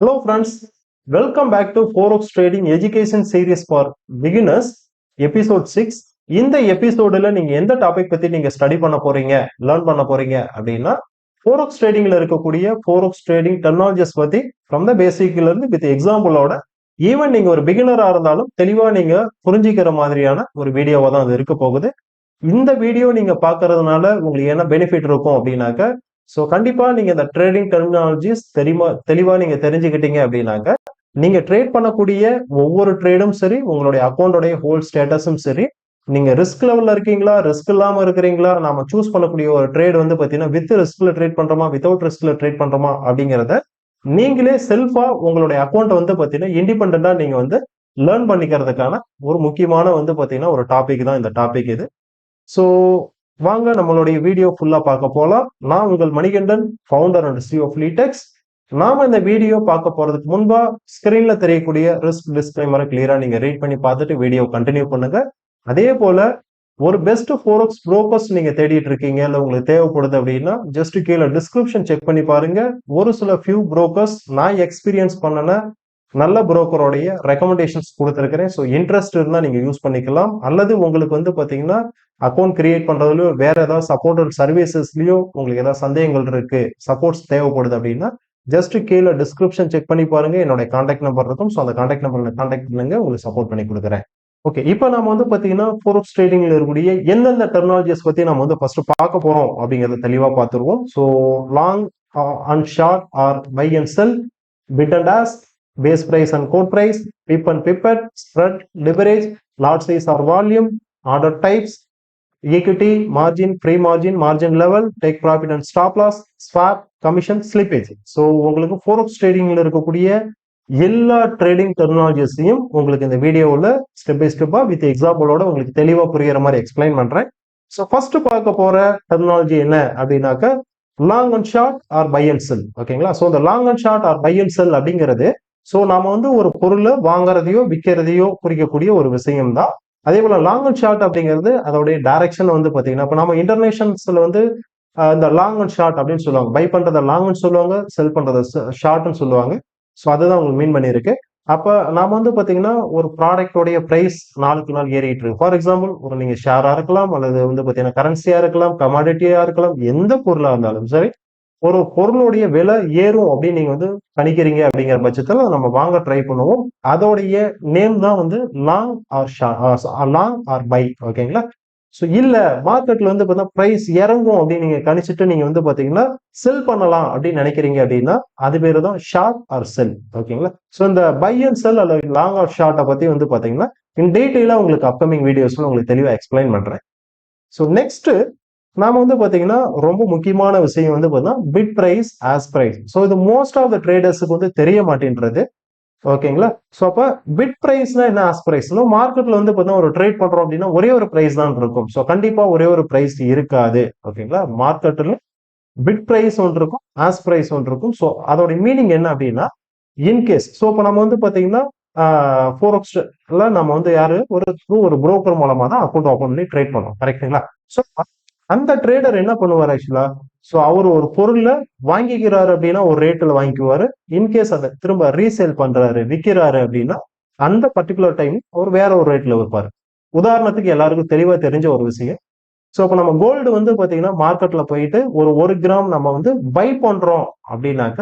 Hello friends, welcome back to Forex Trading Education Series for Beginners, episode 6. இந்த எபிசோடுல நீங்கள் எந்த topic பற்றி நீங்கள் ஸ்டடி பண்ண போறீங்க லேர்ன் பண்ண போறீங்க அப்படின்னா ஃபோரோக்ஸ் ட்ரேடிங்ல இருக்கக்கூடிய ஃபோரோக்ஸ் ட்ரேடிங் டெக்னாலஜிஸ் பற்றி ஃப்ரம் த பேசிக்ல இருந்து வித் எக்ஸாம்பிளோட ஈவன் நீங்கள் ஒரு பிகினராக இருந்தாலும் தெளிவாக நீங்கள் புரிஞ்சிக்கிற மாதிரியான ஒரு வீடியோவாக தான் அது இருக்க போகுது இந்த வீடியோ நீங்கள் பார்க்கறதுனால உங்களுக்கு என்ன பெனிஃபிட் இருக்கும் அப்படின்னாக்க ஸோ கண்டிப்பாக நீங்கள் இந்த ட்ரேடிங் டெர்மினாலஜிஸ் தெரியுமா தெளிவாக நீங்கள் தெரிஞ்சுக்கிட்டீங்க அப்படின்னாங்க. நீங்கள் ட்ரேட் பண்ணக்கூடிய ஒவ்வொரு ட்ரேடும் சரி உங்களுடைய அக்கௌண்டோடைய ஹோல் ஸ்டேட்டஸும் சரி நீங்கள் ரிஸ்க் லெவலில் இருக்கீங்களா ரிஸ்க் இல்லாமல் இருக்கிறீங்களா நாம சூஸ் பண்ணக்கூடிய ஒரு ட்ரேட் வந்து பார்த்தீங்கன்னா வித் ரிஸ்கில் ட்ரேட் பண்ணுறோமா வித்தவுட் ரிஸ்கில் ட்ரேட் பண்ணுறோமா அப்படிங்கிறத நீங்களே செல்ஃபாக உங்களுடைய அக்கௌண்ட்டை வந்து பார்த்தீங்கன்னா இண்டிபெண்ட்டாக நீங்கள் வந்து லேர்ன் பண்ணிக்கிறதுக்கான ஒரு முக்கியமான வந்து பார்த்தீங்கன்னா ஒரு டாபிக் தான் இந்த டாபிக் இது. ஸோ வாங்க நம்மளுடைய வீடியோ ஃபுல்லா பார்க்க போலாம். நான் உங்கள் Manikandan founder and CEO of லீடெக்ஸ் நாம இந்த வீடியோ பார்க்க போறதுக்கு முன்பா ஸ்கிரீன்ல தெரியக்கூடிய ரிஸ்க் டிஸ்கிளைமரை கிளியரா நீங்க ரீட் பண்ணி பார்த்துட்டு வீடியோ கண்டினியூ பண்ணுங்க. அதே போல ஒரு பெஸ்ட் ஃபோரக்ஸ் ப்ரோக்கர்ஸ் நீங்க தேடிட்டு இருக்கீங்க இல்ல உங்களுக்கு தேவைப்படுது அப்படின்னா ஜஸ்ட் கீழே டிஸ்கிரிப்ஷன் செக் பண்ணி பாருங்க. ஒரு சில ஃபியூ ப்ரோக்கர்ஸ் நான் எக்ஸ்பீரியன்ஸ் பண்ணன நல்ல புரோக்கரோடைய ரெக்கமெண்டேஷன்ஸ் கொடுத்துருக்கிறேன். ஸோ இன்ட்ரெஸ்ட் இருந்தால் நீங்கள் யூஸ் பண்ணிக்கலாம். அல்லது உங்களுக்கு வந்து பார்த்தீங்கன்னா அக்கௌண்ட் கிரியேட் பண்ணுறதுலையோ வேற ஏதாவது சப்போர்ட் சர்வீசஸ்லையோ உங்களுக்கு ஏதாவது சந்தேகங்கள் இருக்கு சப்போர்ட்ஸ் தேவைப்படுது அப்படின்னா ஜஸ்ட் கீழே டிஸ்கிரிப்ஷன் செக் பண்ணி பாருங்க. என்னோட கான்டாக்ட் நம்பர் இருக்கும். ஸோ அந்த கான்டாக்ட் நம்பரில் கான்டாக்ட் பண்ணுங்க. உங்களுக்கு சப்போர்ட் பண்ணி கொடுக்குறேன். ஓகே இப்போ நம்ம வந்து பார்த்தீங்கன்னா ஃபோர்ஸ் ட்ரேடிங்ல இருக்கக்கூடிய எந்தெந்த டெக்னாலஜிஸ் பற்றி நம்ம வந்து ஃபர்ஸ்ட் பார்க்க போகிறோம் அப்படிங்கிறத தெளிவாக பார்த்துருவோம். So long and short or buy and sell bid and ask base price and quote price, pip and pipet, spread, leverage, lot size or volume, order types, equity, margin, free margin, margin level, take profit and stop loss, swap, commission, slippage. So உங்களுக்கு forex ட்ரேடிங்ல இருக்கக்கூடிய எல்லா trading டெக்னாலஜிஸையும் உங்களுக்கு இந்த வீடியோவில் step by ஸ்டெப்பா with எக்ஸாம்பிளோட உங்களுக்கு தெளிவாக புரிகிற மாதிரி எக்ஸ்பிளைன் பண்ணுறேன் ஸோ ஃபர்ஸ்ட் பார்க்க போகிற டெக்னாலஜி என்ன அப்படின்னாக்க long and short or buy and sell ஓகேங்களா ஸோ இந்த long and short or buy and sell அப்படிங்கிறது ஸோ நாம வந்து ஒரு பொருளை வாங்குறதையோ விற்கிறதையோ குறிக்கக்கூடிய ஒரு விஷயம் தான் அதே போல லாங் அண்ட் ஷார்ட் அப்படிங்கிறது அதோடைய டைரக்ஷன் வந்து பார்த்தீங்கன்னா இப்போ நம்ம இன்டர்நேஷன்ஸில் வந்து இந்த லாங் அண்ட் ஷார்ட் அப்படின்னு சொல்லுவாங்க. பை பண்றத லாங்னு சொல்லுவாங்க செல் பண்றத ஷார்ட்னு சொல்லுவாங்க. ஸோ அதுதான் உங்களுக்கு மீன் பண்ணியிருக்கு. அப்போ நாம வந்து பார்த்தீங்கன்னா ஒரு ப்ராடக்டோடைய ப்ரைஸ் நாளுக்கு நாள் ஏறிட்டு இருக்கு. ஃபார் எக்ஸாம்பிள் ஒரு நீங்கள் ஷேராக இருக்கலாம் அல்லது வந்து பார்த்தீங்கன்னா கரன்சியாக இருக்கலாம் கமாடிட்டியாக இருக்கலாம் எந்த பொருளாக இருந்தாலும் சரி ஒரு பொருளுடைய விலை ஏறும் அப்படின்னு நீங்க வந்து கணிக்கிறீங்க அப்படிங்கிற பட்சத்துல நம்ம வாங்க ட்ரை பண்ணுவோம். அதோடைய நேம் தான் வந்து long or long or buy ஓகேங்களா ஸோ இல்ல மார்க்கெட்ல வந்து பார்த்தீங்கன்னா ப்ரைஸ் இறங்கும் அப்படின்னு நீங்க கணிச்சிட்டு நீங்க வந்து பாத்தீங்கன்னா செல் பண்ணலாம் அப்படின்னு நினைக்கிறீங்க அப்படின்னா அது பேரு தான் ஷார்ட் ஆர் செல் ஓகேங்களா ஸோ இந்த பை அண்ட் செல் அல்லது லாங் ஆர் ஷார்ட்டை பத்தி வந்து பாத்தீங்கன்னா இன் டீட்டெயிலா உங்களுக்கு அப்கமிங் வீடியோஸ்ல உங்களுக்கு தெளிவா எக்ஸ்பிளைன் பண்றேன். ஸோ நெக்ஸ்ட் நாம வந்து பாத்தீங்கன்னா ரொம்ப முக்கியமான விஷயம் வந்து பார்த்தீங்கன்னா bid price ask price so இது மோஸ்ட் ஆஃப் த ட்ரேடர்ஸுக்கு வந்து தெரிய மாட்டேன்றது. ஓகேங்களா ஸோ அப்போ பிட் பிரைஸ்னா என்ன ஆஸ் பிரைஸ்னா மார்க்கெட்ல வந்து பார்த்தீங்கன்னா ஒரு ட்ரேட் பண்றோம் அப்படின்னா ஒரே ஒரு பிரைஸ் தான் இருக்கும். ஸோ கண்டிப்பா ஒரே ஒரு பிரைஸ் இருக்காது. ஓகேங்களா மார்க்கெட்ல பிட் பிரைஸ் ஒன்று இருக்கும் ஆஸ் பிரைஸ் ஒன்று இருக்கும். ஸோ அதோட மீனிங் என்ன அப்படின்னா இன்கேஸ் ஸோ இப்போ நம்ம வந்து பார்த்தீங்கன்னா ஃபோரக்ஸ்ல நம்ம வந்து யாரு? ஒரு த்ரூ ஒரு புரோக்கர் மூலமா தான் அக்கௌண்ட் ஓப்பன் பண்ணி ட்ரேட் பண்ணுவோம். கரெக்டுங்களா ஸோ அந்த ட்ரேடர் என்ன பண்ணுவார் ஆக்சுவலா ஸோ அவர் ஒரு பொருளை வாங்கிக்கிறாரு அப்படின்னா ஒரு ரேட்டில் வாங்கிக்குவாரு. இன்கேஸ் அதை திரும்ப ரீசேல் பண்றாரு விற்கிறாரு அப்படின்னா அந்த பர்டிகுலர் டைம் அவர் வேற ஒரு ரேட்டில் வைப்பாரு உதாரணத்துக்கு எல்லாருக்கும் தெளிவாக தெரிஞ்ச ஒரு விஷயம். ஸோ இப்போ நம்ம கோல்டு வந்து பார்த்தீங்கன்னா மார்க்கெட்டில் போயிட்டு ஒரு ஒரு கிராம் நம்ம வந்து பை பண்ணுறோம் அப்படின்னாக்க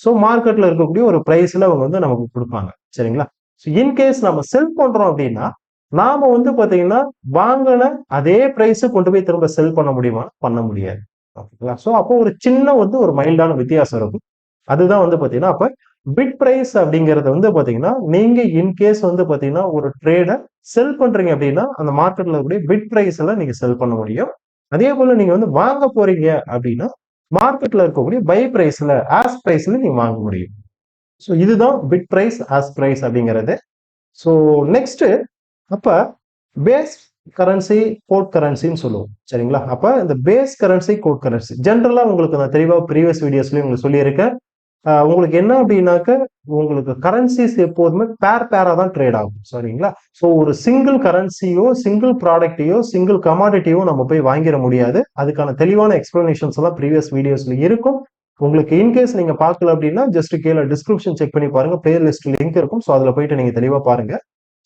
ஸோ மார்க்கெட்டில் இருக்கக்கூடிய ஒரு ப்ரைஸில் அவங்க வந்து நமக்கு கொடுப்பாங்க. சரிங்களா? ஸோ இன்கேஸ் நம்ம செல் பண்ணுறோம் அப்படின்னா நாம வந்து பாத்தீங்கன்னா வாங்கின அதே பிரைஸ் கொண்டு போய் திரும்ப செல் பண்ண முடியுமா? பண்ண முடியாது. ஓகேங்களா? ஸோ அப்போ ஒரு சின்ன வந்து ஒரு மைல்டான வித்தியாசம் இருக்கும். அதுதான் வந்து பாத்தீங்கன்னா அப்ப பிட் பிரைஸ் அப்படிங்கறது வந்து பாத்தீங்கன்னா நீங்க இன்கேஸ் வந்து பாத்தீங்கன்னா ஒரு ட்ரேடை செல் பண்றீங்க அப்படின்னா அந்த மார்க்கெட்ல இருக்கக்கூடிய பிட் பிரைஸ்ல நீங்க செல் பண்ண முடியும். அதே போல நீங்க வந்து வாங்க போறீங்க அப்படின்னா மார்க்கெட்ல இருக்கக்கூடிய பை பிரைஸ்ல ஆஸ் பிரைஸ்ல நீங்க வாங்க முடியும். ஸோ இதுதான் பிட் பிரைஸ் ஆஸ் பிரைஸ் அப்படிங்கிறது. ஸோ நெக்ஸ்ட் அப்ப பேஸ் கரன்சி கோட் கரன்சின்னு சொல்லுவோம். சரிங்களா? அப்ப இந்த பேஸ் கரன்சி கோட் கரன்சி ஜென்ரலாக உங்களுக்கு நான் தெளிவாக ப்ரீவியஸ் வீடியோஸ்லயும் உங்களுக்கு சொல்லியிருக்கேன். உங்களுக்கு என்ன அப்படின்னாக்க உங்களுக்கு கரன்சிஸ் எப்போதுமே பேர் பேரா தான் ட்ரேட் ஆகும். சரிங்களா? ஸோ ஒரு சிங்கிள் கரன்சியோ சிங்கிள் ப்ராடக்டையோ சிங்கிள் கமாடிட்டியோ நம்ம போய் வாங்கிட முடியாது. அதுக்கான தெளிவான எக்ஸ்பிளனேஷன்ஸ் எல்லாம் ப்ரீவியஸ் வீடியோஸ்ல இருக்கும். உங்களுக்கு இன்கேஸ் நீங்க பார்க்கல அப்படின்னா ஜஸ்ட் கீழே டிஸ்கிரிப்ஷன் செக் பண்ணி பாருங்க. பிளேலிஸ்ட் லிங்க் இருக்கும். ஸோ அதில் போயிட்டு நீங்க தெளிவா பாருங்க.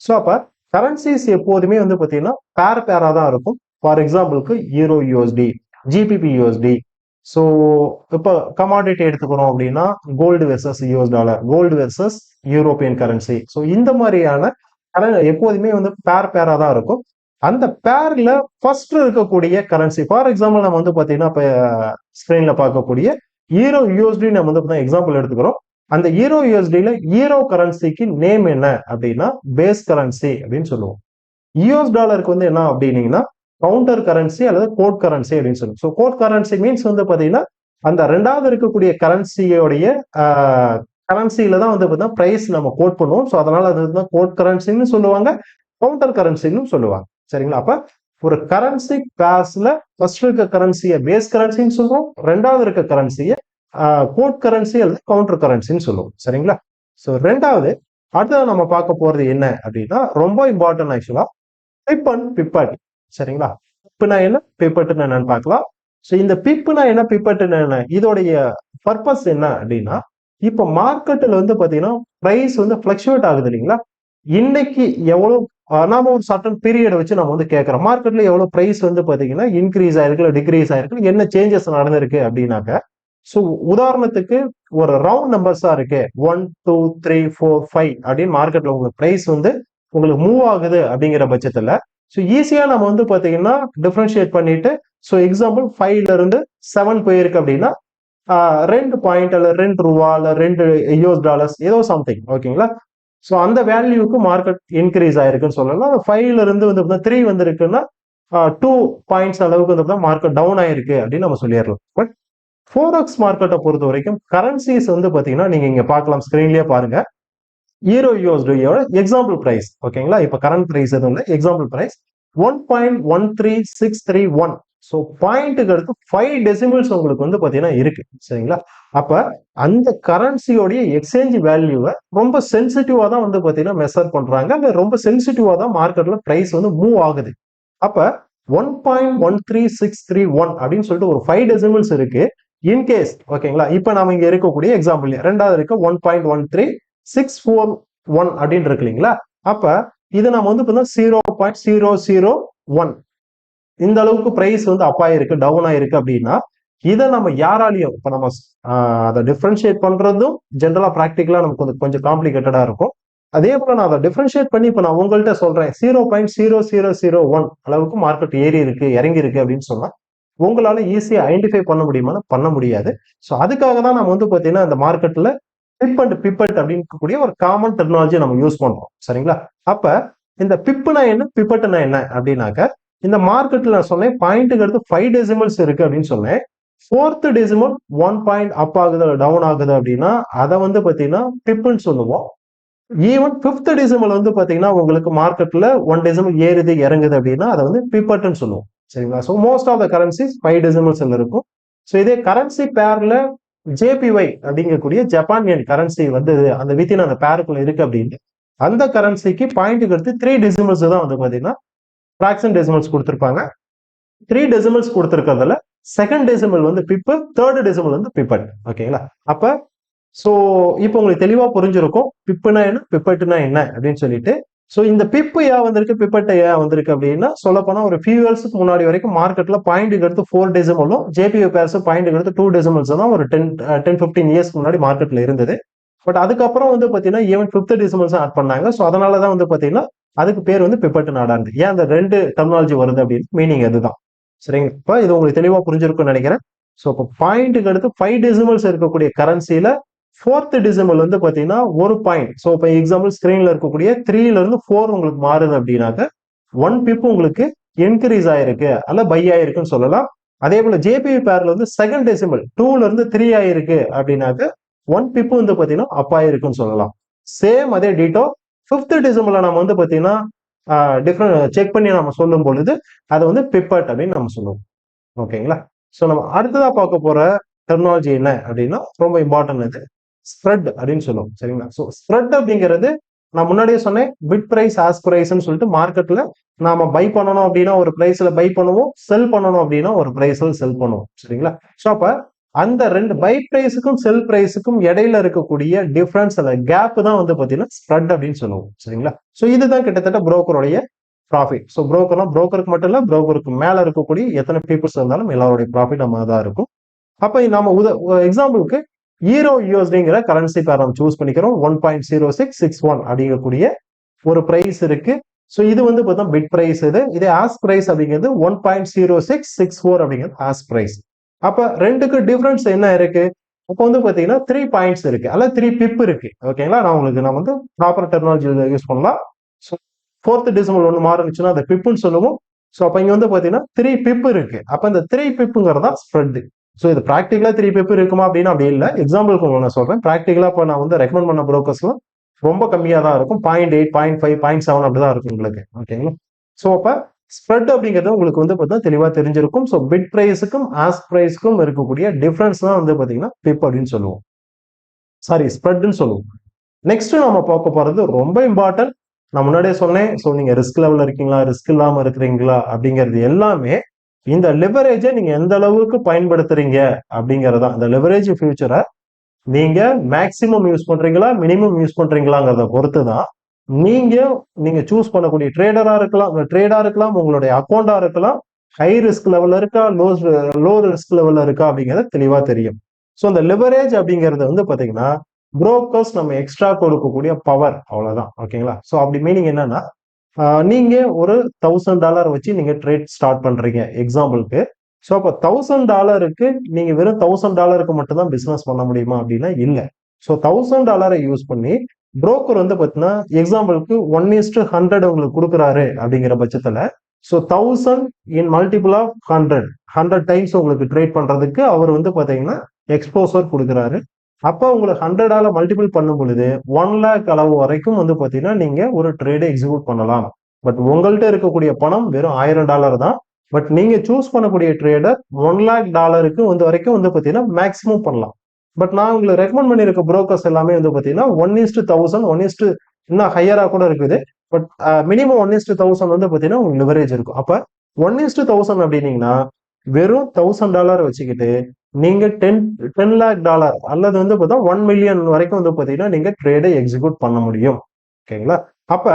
ஸோ அப்ப கரன்சிஸ் எப்போதுமே வந்து பார்த்தீங்கன்னா பேர் பேராக தான் இருக்கும். ஃபார் எக்ஸாம்பிளுக்கு euro USD GBP USD so இப்போ கமாடிட்டி எடுத்துக்கிறோம் அப்படின்னா gold versus US dollar gold versus European currency so இந்த மாதிரியான எப்போதுமே வந்து பேர் பேராக தான் இருக்கும். அந்த பேர்ல ஃபர்ஸ்ட் இருக்கக்கூடிய கரன்சி ஃபார் எக்ஸாம்பிள் நம்ம வந்து பார்த்தீங்கன்னா இப்போ ஸ்க்ரீனில் பார்க்கக்கூடிய ஈரோ யூஎஸ்டி நம்ம வந்து எக்ஸாம்பிள் எடுத்துக்கிறோம். அந்த ஈரோ யூஎஸ்டியில் ஈரோ கரன்சிக்கு நேம் என்ன அப்படின்னா பேஸ் கரன்சி அப்படின்னு சொல்லுவோம். யூஎஸ் டாலருக்கு வந்து என்ன அப்படின்னீங்கன்னா கவுண்டர் கரன்சி அல்லது கோட் கரன்சி அப்படின்னு சொல்லுவோம். ஸோ கோட் கரன்சி மீன்ஸ் வந்து பார்த்தீங்கன்னா அந்த ரெண்டாவது இருக்கக்கூடிய கரன்சியோடைய கரன்சியில தான் வந்து பார்த்தீங்கன்னா ப்ரைஸ் நம்ம கோட் பண்ணுவோம். ஸோ அதனால அது தான் கோட் கரன்சின்னு சொல்லுவாங்க கவுண்டர் கரன்சின்னு சொல்லுவாங்க. சரிங்களா? அப்ப ஒரு கரன்சி பேஸ்ல ஃபர்ஸ்ட் இருக்க கரன்சியை பேஸ் கரன்சின்னு சொல்லுவோம் ரெண்டாவது இருக்க கரன்சியை கோட் கரன்சி அல்லது கவுண்டர் கரன்சின்னு சொல்லுவோம். சரிங்களா? ஸோ ரெண்டாவது அடுத்தது நம்ம பார்க்க போறது என்ன அப்படின்னா ரொம்ப இம்பார்ட்டன்ட் ஆக்சுவலா பிப் அண்ட் பிப்பட் சரிங்களா? பிப்னா என்ன? பிப்பட்னு என்னன்னு பார்க்கலாம். ஸோ இந்த பிப்புனா என்ன? பிப்பட்னு என்ன? இதோடைய பர்பஸ் என்ன அப்படின்னா இப்போ மார்க்கெட்டில் வந்து பார்த்தீங்கன்னா ப்ரைஸ் வந்து ஃப்ளக்சுவேட் ஆகுது இல்லைங்களா? இன்னைக்கு எவ்வளோ நாம ஒரு சர்டன் பீரியட் வச்சு நம்ம வந்து கேட்குறோம். மார்க்கெட்ல எவ்வளோ ப்ரைஸ் வந்து பார்த்தீங்கன்னா இன்க்ரீஸ் ஆயிருக்கு இல்லை டிக்ரீஸ் ஆயிருக்கு என்ன சேஞ்சஸ் நடந்திருக்கு அப்படின்னாக்க ஸோ உதாரணத்துக்கு ஒரு ரவுண்ட் நம்பர்ஸாக இருக்கு. One two three four five அப்படின்னு மார்க்கெட்ல உங்களுக்கு ப்ரைஸ் வந்து உங்களுக்கு மூவ் ஆகுது அப்படிங்கிற பட்சத்துல ஸோ ஈஸியா நம்ம வந்து பார்த்தீங்கன்னா டிஃப்ரென்ஷியேட் பண்ணிட்டு ஸோ எக்ஸாம்பிள் ஃபைவ்ல இருந்து செவன் போயிருக்கு அப்படின்னா ரெண்டு பாயிண்ட் அல்ல ரெண்டு ரூபா இல்லை ரெண்டு யூஎஸ் டாலர்ஸ் ஏதோ சம்திங் ஓகேங்களா ஸோ அந்த வேல்யூக்கு மார்க்கெட் இன்க்ரீஸ் ஆயிருக்குன்னு சொல்லலாம். ஃபைவ்ல இருந்து வந்து த்ரீ வந்திருக்குன்னா டூ பாயிண்ட்ஸ் அளவுக்கு வந்து மார்க்கெட் டவுன் ஆயிருக்கு அப்படின்னு நம்ம சொல்லிடலாம். பட் ஃபோரக்ஸ் மார்க்கெட்டை பொறுத்த வரைக்கும் கரன்சிஸ் வந்து பார்த்தீங்கன்னா நீங்கள் இங்கே பார்க்கலாம் ஸ்க்ரீன்லேயே பாருங்க. ஈரோ யூஎஸ்டியோட எக்ஸாம்பிள் ப்ரைஸ் ஓகேங்களா இப்போ கரண்ட் ப்ரைஸ் எதுவும் இல்லை example price one point one three six three one so பாயிண்ட்டுக்கு அடுத்து ஃபைவ் டெசிமில்ஸ் உங்களுக்கு வந்து பார்த்தீங்கன்னா இருக்கு சரிங்களா? அப்போ அந்த கரன்சியோடைய எக்ஸ்சேஞ்ச் வேல்யூவை ரொம்ப சென்சிட்டிவாக தான் வந்து பார்த்தீங்கன்னா மெஷர் பண்ணுறாங்க அந்த ரொம்ப சென்சிட்டிவாக தான் மார்க்கெட்டில் ப்ரைஸ் வந்து மூவ் ஆகுது. அப்போ one point one three six three one அப்படின்னு சொல்லிட்டு ஒரு ஃபைவ் டெசிமில்ஸ் இருக்குது இன்கேஸ் ஓகேங்களா இப்போ நம்ம இங்க இருக்கக்கூடிய எக்ஸாம்பிள் ரெண்டாவது இருக்கு one point one three six four one அப்படின்னு இருக்கு இல்லைங்களா? அப்ப இது நம்ம வந்து பார்த்தீங்கன்னா zero point zero zero one இந்த அளவுக்கு பிரைஸ் வந்து அப் ஆயிருக்கு டவுன் ஆயிருக்கு அப்படின்னா இதை நம்ம யாராலையும் இப்போ நம்ம அதை டிஃப்ரென்ஷியேட் பண்றதும் ஜென்ரலா ப்ராக்டிக்கலாக நமக்கு கொஞ்சம் கொஞ்சம் காம்ப்ளிகேட்டடா இருக்கும். அதே போல நான் அதை டிஃப்ரென்ஷியேட் பண்ணி இப்போ நான் உங்கள்கிட்ட சொல்றேன். Zero point zero zero zero one அளவுக்கு மார்க்கெட் ஏறி இருக்கு இறங்கி இருக்கு அப்படின்னு சொன்னா உங்களால ஈஸியாக ஐடென்டிஃபை பண்ண முடியுமான்னு பண்ண முடியாது. ஸோ அதுக்காக தான் நம்ம வந்து பார்த்தீங்கன்னா இந்த மார்க்கெட்ல பிப் அண்ட் பிப்பட் அப்படின்னு ஒரு காமன் டெக்னாலஜி நம்ம யூஸ் பண்றோம். சரிங்களா? அப்ப இந்த பிப்புனா என்ன? பிப்பட்னா என்ன? அப்படின்னாக்க இந்த மார்க்கெட்ல நான் சொன்னேன் பாயிண்ட்டுக்கு அடுத்து ஃபைவ் டெசிமல்ஸ் இருக்கு அப்படின்னு சொன்னேன். Fourth decimal one point up ஆகுது டவுன் ஆகுது அப்படின்னா அதை வந்து பாத்தீங்கன்னா பிப்புன்னு சொல்லுவோம். ஈவன் பிப்த் டெசிமல் வந்து பாத்தீங்கன்னா உங்களுக்கு மார்க்கெட்ல ஒன் டெசிமல் ஏறுது இறங்குது அப்படின்னா அதை வந்து பிப்பட்னு சொல்லுவோம். சரிங்களா? So most of the currencies five decimals இருக்கும். ஸோ இதே கரன்சி பேர்ல ஜேபிஒய் அப்படிங்கக்கூடிய ஜப்பானியன் கரன்சி வந்து அந்த வித்தின் அந்த பேருக்குள்ள இருக்கு அப்படின்னு அந்த கரன்சிக்கு பாயிண்ட்டுக்கு எடுத்து த்ரீ டெசிமல்ஸ் தான் வந்து பார்த்தீங்கன்னா ஃப்ராக்ஷன் டெசிமல்ஸ் கொடுத்துருப்பாங்க. த்ரீ டெசிமல்ஸ் கொடுத்துருக்கிறதுல செகண்ட் டெசிமல் வந்து பிப்பு தேர்டு டெசிமல் வந்து பிப்பட் ஓகேங்களா அப்ப ஸோ இப்போ உங்களுக்கு தெளிவா புரிஞ்சிருக்கும் பிப்புனா என்ன பிப்பட்டுனா என்ன அப்படின்னு சொல்லிட்டு ஸோ இந்த பிப்பு ஏன் வந்திருக்கு? பிப்பட்டை ஏன் வந்திருக்கு அப்படின்னா சொல்லப்போனால் ஒரு ஃபியூ இயர்ஸ்க்கு முன்னாடி வரைக்கும் மார்க்கெட்ல பாயிண்ட்டுக்கு எடுத்து ஃபோர் டெசிமலும் ஜேபி பேர்ஸ் பாயிண்ட்டுக்கு எடுத்து டூ டெசிமல்ஸ் தான் ஒரு டென் டென் ஃபிஃப்டீன் இயர்ஸ்க்கு முன்னாடி மார்க்கெட்ல இருந்தது. பட் அதுக்கப்புறம் வந்து பாத்தீங்கன்னா ஈவன் ஃபிஃப்த் டெசிமல்ஸ் ஆட் பண்ணாங்க. ஸோ அதனால தான் வந்து பாத்தீங்கன்னா அதுக்கு பேர் வந்து பிப்பட்டு நாடாண்டு ஏன் அந்த ரெண்டு டெக்னாலஜி வருது அப்படின்னு? மீனிங் அதுதான். சரிங்க? இப்போ இது உங்களுக்கு தெளிவாக புரிஞ்சிருக்கும்னு நினைக்கிறேன். ஸோ இப்போ பாயிண்ட்டுக்கு அடுத்து ஃபைவ் டெசிமல்ஸ் இருக்கக்கூடிய கரன்சியில ஃபோர்த்து டிசம்பர் வந்து பார்த்தீங்கன்னா ஒரு பாயிண்ட் ஸோ இப்போ எக்ஸாம்பிள் ஸ்க்ரீனில் இருக்கக்கூடிய த்ரீல இருந்து ஃபோர் உங்களுக்கு மாறுது அப்படின்னாக்க ஒன் பிப் உங்களுக்கு இன்க்ரீஸ் ஆயிருக்கு அல்ல பை ஆயிருக்குன்னு சொல்லலாம். அதே போல ஜேபி பேர்ல வந்து செகண்ட் டெசிமல் டூல இருந்து த்ரீ ஆயிருக்கு அப்படின்னாக்க ஒன் பிப்பு வந்து பாத்தீங்கன்னா அப் ஆயிருக்குன்னு சொல்லலாம். சேம் அதே டீட்டோ ஃபிஃப்த் டிசம்பர்ல நம்ம வந்து பாத்தீங்கன்னா டிஃப்ரெண்ட் செக் பண்ணி நம்ம சொல்லும் பொழுது அதை வந்து பிப்பட் அப்படின்னு நம்ம சொல்லுவோம். ஓகேங்களா ஸோ நம்ம அடுத்ததா பார்க்க போற டெக்னாலஜி என்ன அப்படின்னா ரொம்ப இம்பார்ட்டன் இது. ஸ்ப்ரெட் அப்படின்னு சொல்லுவோம் சரிங்களா? ஸோ ஸ்ப்ரெட் அப்படிங்கிறது நான் முன்னாடியே சொன்னேன் பிட் பிரைஸ் ஆஸ் பிரைஸ்ன்னு சொல்லிட்டு மார்க்கெட்ல நாம பை பண்ணணும் அப்படின்னா ஒரு பிரைஸ்ல பை பண்ணுவோம் செல் பண்ணணும் அப்படின்னா ஒரு பிரைஸ்ல செல் பண்ணுவோம் சரிங்களா? ஸோ அப்ப அந்த ரெண்டு பை பிரைஸுக்கும் செல் பிரைஸுக்கும் இடையில இருக்கக்கூடிய டிஃபரன்ஸ் அந்த கேப் தான் வந்து பாத்தீங்கன்னா ஸ்ப்ரெட் அப்படின்னு சொல்லுவோம் சரிங்களா? ஸோ இதுதான் கிட்டத்தட்ட புரோக்கருடைய ப்ராஃபிட் ஸோ புரோக்கர்லாம் புரோக்கருக்கு மட்டும் இல்லை புரோக்கருக்கு மேல இருக்கக்கூடிய எத்தனை பீப்புள்ஸ் இருந்தாலும் எல்லாருடைய ப்ராஃபிட் நம்ம தான் இருக்கும். அப்ப நம்ம உத எக்ஸாம்பிளுக்கு ஈரோ யூஎஸ்டிங்கிற கரன்சி பேர் நம்ம சூஸ் பண்ணிக்கிறோம். One point zero six six one அப்படிங்கக்கூடிய ஒரு பிரைஸ் இருக்கு. ஸோ இது வந்து பார்த்தோம் பிட் பிரைஸ் இது. இது ஆஸ் பிரைஸ் அப்படிங்கிறது one point zero six six four அப்படிங்கிறது ஆஸ் பிரைஸ் அப்போ ரெண்டுக்கு டிஃப்ரென்ஸ் என்ன இருக்கு? அப்போ வந்து பார்த்தீங்கன்னா த்ரீ பாயிண்ட்ஸ் இருக்கு. அல்ல த்ரீ பிப் இருக்கு. ஓகேங்களா நான் உங்களுக்கு நான் வந்து ப்ராப்பர் டெக்னாலஜி யூஸ் பண்ணலாம். ஸோ ஃபோர்த் டிசம்பர் ஒன்று மாறுனுச்சுன்னா அதை பிப்புன்னு சொல்லுவோம். ஸோ அப்போ இங்கே வந்து பார்த்தீங்கன்னா த்ரீ பிப் இருக்கு. அப்போ இந்த த்ரீ பிப்புங்கிறதா ஸ்ப்ரெட் ஸோ இது ப்ராக்டிக்கலாக த்ரீ பேப்பர் இருக்குமா அப்படின்னு அப்படி இல்லை. எக்ஸாம்பிளுக்கு நான் சொல்கிறேன் ப்ராக்டிக்கலாக இப்போ நான் வந்து ரெக்கமெண்ட் பண்ண ப்ரோக்கர்ஸ்லாம் ரொம்ப கம்மியாக தான் இருக்கும். Point eight point five point seven அப்படிதான் இருக்கும் உங்களுக்கு. ஓகேங்களா ஸோ அப்போ ஸ்ப்ரெட் அப்படிங்கிறது உங்களுக்கு வந்து பார்த்தீங்கன்னா தெளிவாக தெரிஞ்சிருக்கும். ஸோ பிட் ப்ரைஸுக்கும் ஆஸ் ப்ரைஸ்க்கும் இருக்கக்கூடிய டிஃப்ரென்ஸ் தான் வந்து பார்த்தீங்கன்னா பிப் அப்படின்னு சொல்லுவோம். சாரி ஸ்ப்ரெட்னு சொல்லுவோம். நெக்ஸ்ட் நம்ம பார்க்க போகிறது ரொம்ப இம்பார்ட்டன்ட் நான் முன்னாடியே சொன்னேன். ஸோ நீங்கள் ரிஸ்க் லெவலில் இருக்கீங்களா? ரிஸ்க் இல்லாமல் இருக்கிறீங்களா? அப்படிங்கிறது எல்லாமே இந்த லிவரேஜை நீங்க எந்த அளவுக்கு பயன்படுத்துறீங்க அப்படிங்கறதா இந்த லிவரேஜ் ஃபியூச்சரை நீங்க மேக்சிமம் யூஸ் பண்றீங்களா மினிமம் யூஸ் பண்றீங்களாங்கிறத பொறுத்து தான் நீங்க நீங்க சூஸ் பண்ணக்கூடிய ட்ரேடரா இருக்கலாம் ட்ரேடா இருக்கலாம் உங்களுடைய அக்கௌண்டா இருக்கலாம் ஹை ரிஸ்க் லெவல்ல இருக்கா லோ லோ ரிஸ்க் லெவல்ல இருக்கா அப்படிங்கிறது தெளிவா தெரியும். ஸோ அந்த லிவரேஜ் அப்படிங்கிறது வந்து பாத்தீங்கன்னா புரோக்கர்ஸ் நம்ம எக்ஸ்ட்ரா கொடுக்கக்கூடிய பவர் அவ்வளவுதான். ஓகேங்களா ஸோ அப்படி மீனிங் என்னன்னா நீங்க ஒரு தௌசண்ட் டாலர் வச்சு நீங்க ட்ரேட் ஸ்டார்ட் பண்றீங்க எக்ஸாம்பிளுக்கு ஸோ அப்போ தௌசண்ட் டாலருக்கு நீங்க வெறும் தௌசண்ட் டாலருக்கு மட்டும்தான் பிஸ்னஸ் பிசினஸ் பண்ண முடியுமா அப்படின்னா இல்லை. ஸோ தௌசண்ட் டாலரை யூஸ் பண்ணி புரோக்கர் வந்து பார்த்தீங்கன்னா எக்ஸாம்பிளுக்கு ஒன் இஸ்டு ஹண்ட்ரட் உங்களுக்கு கொடுக்குறாரு அப்படிங்கிற பட்சத்தில் so thousand in multiple of hundred hundred times உங்களுக்கு ட்ரேட் பண்ணுறதுக்கு அவர் வந்து பார்த்தீங்கன்னா எக்ஸ்போசர் கொடுக்குறாரு. அப்போ உங்களுக்கு ஹண்ட்ரடால மல்டிபிள் பண்ணும் பொழுது ஒன் லேக் அளவு வரைக்கும் வந்து பார்த்தீங்கன்னா நீங்க ஒரு ட்ரேடை எக்ஸிக்யூட் பண்ணலாம். பட் உங்கள்கிட்ட இருக்கக்கூடிய பணம் வெறும் ஆயிரம் டாலர் தான். பட் நீங்க சூஸ் பண்ணக்கூடிய ட்ரேடர் ஒன் லேக் டாலருக்கு வந்து வரைக்கும் வந்து பார்த்தீங்கன்னா மேக்ஸிமம் பண்ணலாம். பட் நான் உங்களுக்கு ரெக்கமெண்ட் பண்ணியிருக்க புரோக்கர்ஸ் எல்லாமே வந்து பார்த்தீங்கன்னா one is to thousand one is to இன்னும் ஹையரா கூட இருக்குது. But minimum one is to thousand வந்து பார்த்தீங்கன்னா உங்களுக்கு லிவரேஜ் இருக்கும். அப்போ ஒன் இஸ்டு தௌசண்ட் அப்படின்னீங்கன்னா வெறும் தௌசண்ட் டாலர் வச்சுக்கிட்டு நீங்க டென் டென் லேக் டாலர் அல்லது வந்து பார்த்தா ஒன் மில்லியன் வரைக்கும் வந்து பார்த்தீங்கன்னா நீங்க ட்ரேடை எக்ஸிக்யூட் பண்ண முடியும். ஓகேங்களா? அப்ப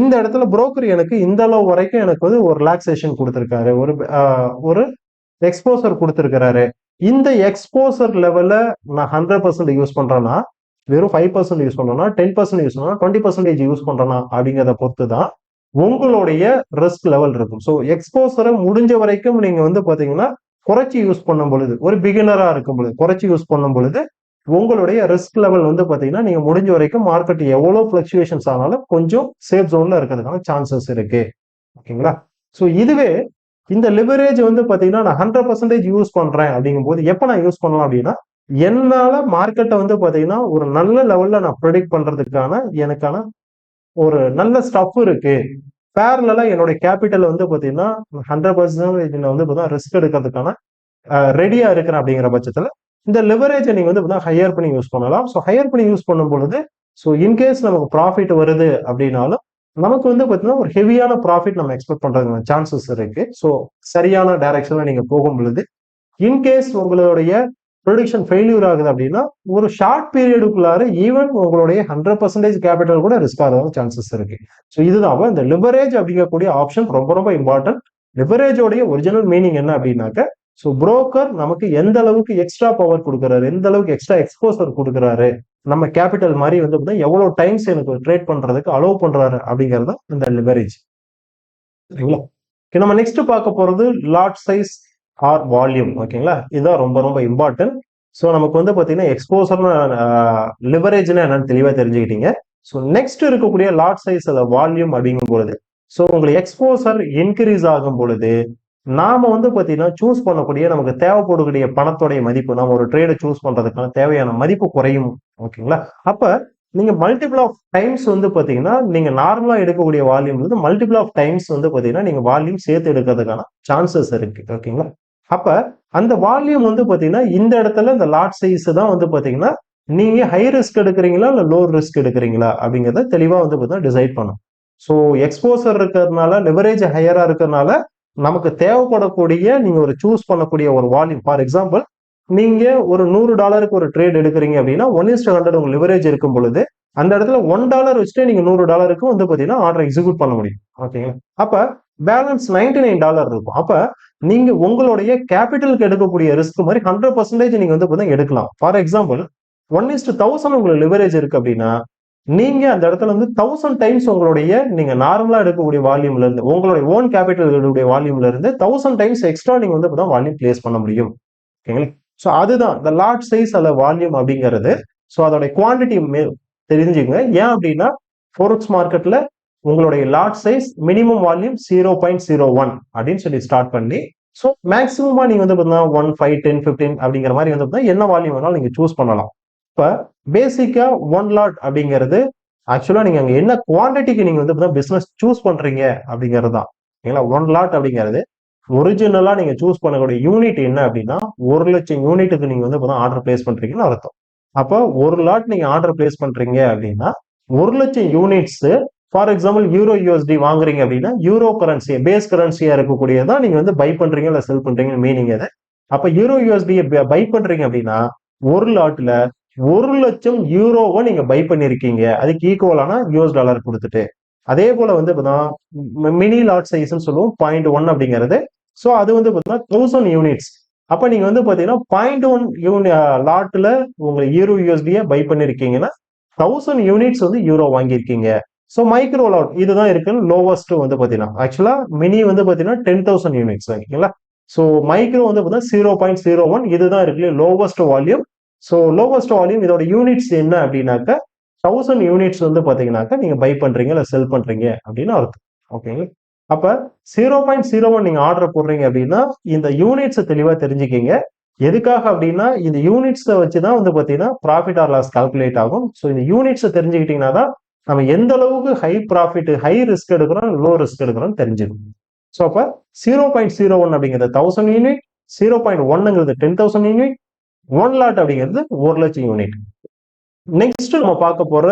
இந்த இடத்துல புரோக்கர் எனக்கு இந்த அளவு வரைக்கும் எனக்கு வந்து ஒரு ரிலாக்ஸேஷன் கொடுத்துருக்காரு. ஒரு ஒரு எக்ஸ்போசர் கொடுத்துருக்கிறாரு. இந்த எக்ஸ்போசர் லெவலில் நான் ஹண்ட்ரட் பர்சன்ட் யூஸ் பண்றேன்னா வெறும் ஃபைவ் பர்சன்ட் யூஸ் பண்றேன்னா டென் பர்சன்ட் யூஸ் பண்ணா டுவெண்ட்டி பர்சன்டேஜ் யூஸ் பண்றேன்னா அப்படிங்கிறத பொறுத்து தான் உங்களுடைய ரிஸ்க் லெவல் இருக்கும். ஸோ எக்ஸ்போசரை முடிஞ்ச வரைக்கும் நீங்க வந்து பாத்தீங்கன்னா குறைச்சி யூஸ் பண்ணும் பொழுது ஒரு பிகினரா இருக்கும் பொழுது குறைச்சி யூஸ் பண்ணும் பொழுது உங்களுடைய ரிஸ்க் லெவல் வந்து பாத்தீங்கன்னா நீங்க முடிஞ்ச வரைக்கும் மார்க்கெட் எவ்வளவு பிளக்சுவேஷன்ஸ் ஆனாலும் கொஞ்சம் சேஃப் ஜோன்ல இருக்கிறதுக்கான சான்சஸ் இருக்கு. ஓகேங்களா ஸோ இதுவே இந்த லிவரேஜ் வந்து பாத்தீங்கன்னா நான் ஹண்ட்ரட் பர்சன்டேஜ் யூஸ் பண்றேன் அப்படிங்கும் போது எப்ப நான் யூஸ் பண்ணலாம் அப்படின்னா என்னால மார்க்கெட்டை வந்து பாத்தீங்கன்னா ஒரு நல்ல லெவல்ல நான் ப்ரொடிக்ட் பண்றதுக்கான எனக்கான ஒரு நல்ல ஸ்டஃப் இருக்கு. பேரலாம் என்னுடைய கேபிட்டல் வந்து பாத்தீங்கன்னா ஹண்ட்ரட் பர்சன்டேஜ் வந்து பார்த்தீங்கன்னா ரிஸ்க் எடுக்கிறதுக்கான ரெடியா இருக்கிறேன் அப்படிங்கிற பட்சத்துல இந்த லிவரேஜை நீங்க வந்து ஹையர் பண்ணி யூஸ் பண்ணலாம். ஸோ ஹையர் பண்ணி யூஸ் பண்ணும் பொழுது ஸோ இன்கேஸ் நமக்கு ப்ராஃபிட் வருது அப்படின்னாலும் நமக்கு வந்து பார்த்தீங்கன்னா ஒரு ஹெவியான ப்ராஃபிட் நம்ம எக்ஸ்பெக்ட் பண்றதுக்கான சான்சஸ் இருக்கு. ஸோ சரியான டைரக்ஷன்ல நீங்க போகும் பொழுது இன்கேஸ் உங்களுடைய ப்ரொடிக்ஷன் ஃபெயிலியூர் ஆகுது அப்படின்னா ஒரு ஷார்ட் பீரியடுக்குள்ளார ஈவன் உங்களுடைய ஹண்ட்ரட் பர்சன்டேஜ் கேபிட்டல் கூட ரிஸ்க் ஆகிறதுக்கு சான்சஸ் இருக்கு. ஸோ இதுதான். இந்த லிவரேஜ் அப்படிங்கக்கூடிய ஆப்ஷன் ரொம்ப ரொம்ப இம்பார்ட்டன்ட் லிவரேஜோடைய ஒரிஜினல் மீனிங் என்ன அப்படின்னாக்க ஸோ புரோக்கர் நமக்கு எந்த அளவுக்கு எக்ஸ்ட்ரா பவர் கொடுக்குறாரு எந்த அளவுக்கு எக்ஸ்ட்ரா எக்ஸ்போசர் கொடுக்குறாரு நம்ம கேபிட்டல் மாதிரி வந்து எவ்வளோ டைம்ஸ் எனக்கு ட்ரேட் பண்ணுறதுக்கு அலோவ் பண்ணுறாரு அப்படிங்கிறது இந்த லிவரேஜ் சரிங்களா? நம்ம நெக்ஸ்ட் பார்க்க போறது லாட் சைஸ் ஆர் வால்யூம் ஓகேங்களா இதுதான் ரொம்ப ரொம்ப இம்பார்ட்டன்ட் ஸோ நமக்கு வந்து பார்த்தீங்கன்னா எக்ஸ்போசர்னு லிவரேஜ்னா என்னன்னு தெளிவாக தெரிஞ்சுக்கிட்டீங்க. ஸோ நெக்ஸ்ட் இருக்கக்கூடிய லாட் சைஸ் அதை வால்யூம் அப்படிங்கும் பொழுது ஸோ உங்களுக்கு எக்ஸ்போசர் இன்க்ரீஸ் ஆகும் பொழுது நாம வந்து பார்த்தீங்கன்னா சூஸ் பண்ணக்கூடிய நமக்கு தேவைப்படக்கூடிய பணத்தோடைய மதிப்பு நம்ம ஒரு ட்ரேடை சூஸ் பண்றதுக்கான தேவையான மதிப்பு குறையும் ஓகேங்களா அப்போ நீங்க மல்டிபிள் ஆஃப் டைம்ஸ் வந்து பாத்தீங்கன்னா நீங்க நார்மலா எடுக்கக்கூடிய வால்யூம் வந்து மல்டிபிள் ஆஃப் டைம்ஸ் வந்து பாத்தீங்கன்னா நீங்க வால்யூம் சேர்த்து எடுக்கிறதுக்கான சான்சஸ் இருக்கு ஓகேங்களா அப்ப அந்த வால்யூம் வந்து பாத்தீங்கன்னா இந்த இடத்துல இந்த லாட் சைஸ் தான் வந்து பார்த்தீங்கன்னா நீங்கள் ஹை ரிஸ்க் எடுக்கிறீங்களா இல்லை லோ ரிஸ்க் எடுக்கிறீங்களா அப்படிங்கிறத தெளிவாக வந்து பார்த்தீங்கன்னா டிசைட் பண்ணும். ஸோ எக்ஸ்போசர் இருக்கிறதுனால லிவரேஜ் ஹையராக இருக்கிறதுனால நமக்கு தேவைப்படக்கூடிய நீங்கள் ஒரு சூஸ் பண்ணக்கூடிய ஒரு வால்யூம் ஃபார் எக்ஸாம்பிள் நீங்க ஒரு நூறு டாலருக்கு ஒரு ட்ரேட் எடுக்கிறீங்க அப்படின்னா ஒன் இஸ்ட் ஹண்ட்ரட் உங்கள் லிவரேஜ் இருக்கும் பொழுது அந்த இடத்துல ஒன் டாலர் வச்சுட்டு நீங்கள் நூறு டாலருக்கு வந்து பார்த்தீங்கன்னா ஆர்டர் எக்ஸிக்யூட் பண்ண முடியும். ஓகேங்களா அப்போ பேலன்ஸ் நைன்டி நைன் டாலர் இருக்கும். அப்போ நீங்க உங்களுடைய கேபிட்டலுக்கு எடுக்கக்கூடிய ரிஸ்க் மாதிரி ஹண்ட்ரட் பர்சன்டேஜ் நீங்க வந்து பாத்தீங்கன்னா எடுக்கலாம். For example one is to thousand உங்களுக்கு லிவரேஜ் இருக்கு அப்படின்னா நீங்க அந்த இடத்துல வந்து தௌசண்ட் டைம்ஸ் உங்களுடைய நீங்க நார்மலா எடுக்கக்கூடிய வால்யூம்ல இருந்து உங்களுடைய ஓன் கேபிட்டல் எடுக்கக்கூடிய வால்யூம்ல இருந்து தௌசண்ட் டைம்ஸ் எக்ஸ்ட்ரா நீங்க வந்து இப்பதான் வால்யூம் பிளேஸ் பண்ண முடியும். ஓகேங்களா ஸோ அதுதான் இந்த லார்ஜ் சைஸ் அல்ல வால்யூம் அப்படிங்கிறது. ஸோ அதோட குவான்டிட்டி தெரிஞ்சுங்க ஏன் அப்படின்னா ஃபோரெக்ஸ் மார்க்கெட்ல உங்களுடைய lot size minimum volume zero point zero one அப்படின்னு சொல்லி ஸ்டார்ட் பண்ணி ஸோ மேக்ஸிமமாக நீங்கள் வந்து பார்த்தீங்கன்னா ஒன் ஃபைவ் டென் ஃபிஃப்டீன் அப்படிங்கிற மாதிரி வந்து பார்த்தீங்கன்னா என்ன வால்யூம் வேணாலும் நீங்கள் சூஸ் பண்ணலாம். இப்போ பேசிக்காக ஒன் லாட் அப்படிங்கிறது ஆக்சுவலாக நீங்கள் அங்கே என்ன குவான்டிட்டிக்கு நீங்கள் வந்து பார்த்தீங்கன்னா பிஸ்னஸ் சூஸ் பண்ணுறீங்க அப்படிங்கிறது தான். ஓகேங்களா ஒன் லாட் அப்படிங்கிறது ஒரிஜினலாக நீங்கள் சூஸ் பண்ணக்கூடிய யூனிட் என்ன அப்படின்னா ஒரு லட்சம் யூனிட்டுக்கு நீங்கள் வந்து பார்த்தீங்கன்னா ஆர்டர் பிளேஸ் பண்ணுறீங்கன்னு அர்த்தம். அப்போ ஒரு லாட் நீங்கள் ஆர்டர் பிளேஸ் பண்ணுறீங்க அப்படின்னா ஒரு லட்சம் units for example euro USD வாங்குறீங்க அப்படின்னா யூரோ கரன்சி பேஸ் கரன்சியா இருக்கக்கூடியதான் நீங்க வந்து பை பண்றீங்க இல்ல செல் பண்றீங்க மீனிங் அது அப்ப யூரோ யூஎஸ்டியை பை பண்றீங்க அப்படின்னா ஒரு லாட்ல ஒரு லட்சம் யூரோவை நீங்க பை பண்ணிருக்கீங்க. அதுக்கு ஈக்குவலான யூஎஸ் டாலர் கொடுத்துட்டு. அதே போல வந்து பார்த்தீங்கன்னா மினி லாட் சைஸ்ன்னு சொல்லுவோம் பாயிண்ட் ஒன் அப்படிங்கிறது. ஸோ அது வந்து பார்த்தீங்கன்னா தௌசண்ட் யூனிட்ஸ் அப்ப நீங்க வந்து பாத்தீங்கன்னா பாயிண்ட் ஒன் யூனி லாட்ல உங்க யூரோ யூஎஸ்டியை பை பண்ணிருக்கீங்கன்னா தௌசண்ட் யூனிட்ஸ் வந்து யூரோ வாங்கியிருக்கீங்க. ஸோ மைக்ரோ லாட் இதுதான் இருக்குன்னு லோவஸ்ட் வந்து பார்த்தீங்கன்னா ஆக்சுவலாக மினி வந்து பார்த்தீங்கன்னா டென் தௌசண்ட் யூனிட்ஸ் ஓகேங்களா ஸோ மைக்ரோ வந்து பார்த்தீங்கன்னா ஜீரோ பாயிண்ட் ஜீரோ ஒன் இதுதான் இருக்கு lowest volume so lowest volume இதோட யூனிட்ஸ் என்ன அப்படின்னாக்கா தௌசண்ட் யூனிட்ஸ் வந்து பார்த்தீங்கன்னாக்கா நீங்கள் பை பண்ணுறீங்க இல்லை செல் பண்ணுறீங்க அப்படின்னு அர்த்தம் ஓகேங்களா அப்போ ஜீரோ பாயிண்ட் ஜீரோ ஒன் நீங்கள் ஆர்டர் போடுறீங்க அப்படின்னா இந்த யூனிட்ஸை தெளிவாக தெரிஞ்சுக்கிங்க. எதுக்காக அப்படின்னா இந்த யூனிட்ஸை வச்சு தான் வந்து பார்த்தீங்கன்னா ப்ராஃபிட் ஆர் லாஸ் கால்குலேட் ஆகும். ஸோ இந்த யூனிட்ஸை தெரிஞ்சுக்கிட்டீங்கன்னா தான் நம்ம எந்த அளவுக்கு ஹை ப்ராஃபிட் ஹை ரிஸ்க் எடுக்கிறோம் லோ ரிஸ்க் எடுக்கிறோம் தெரிஞ்சிடும் ஸோ அப்போ ஜீரோ பாயிண்ட் ஜீரோ ஒன் அப்படிங்கிறது thousand unit zero point ஒன்னுங்கிறது ten thousand unit one lot அப்படிங்கிறது ஒரு லட்சம் யூனிட் நெக்ஸ்ட் நம்ம பார்க்க போற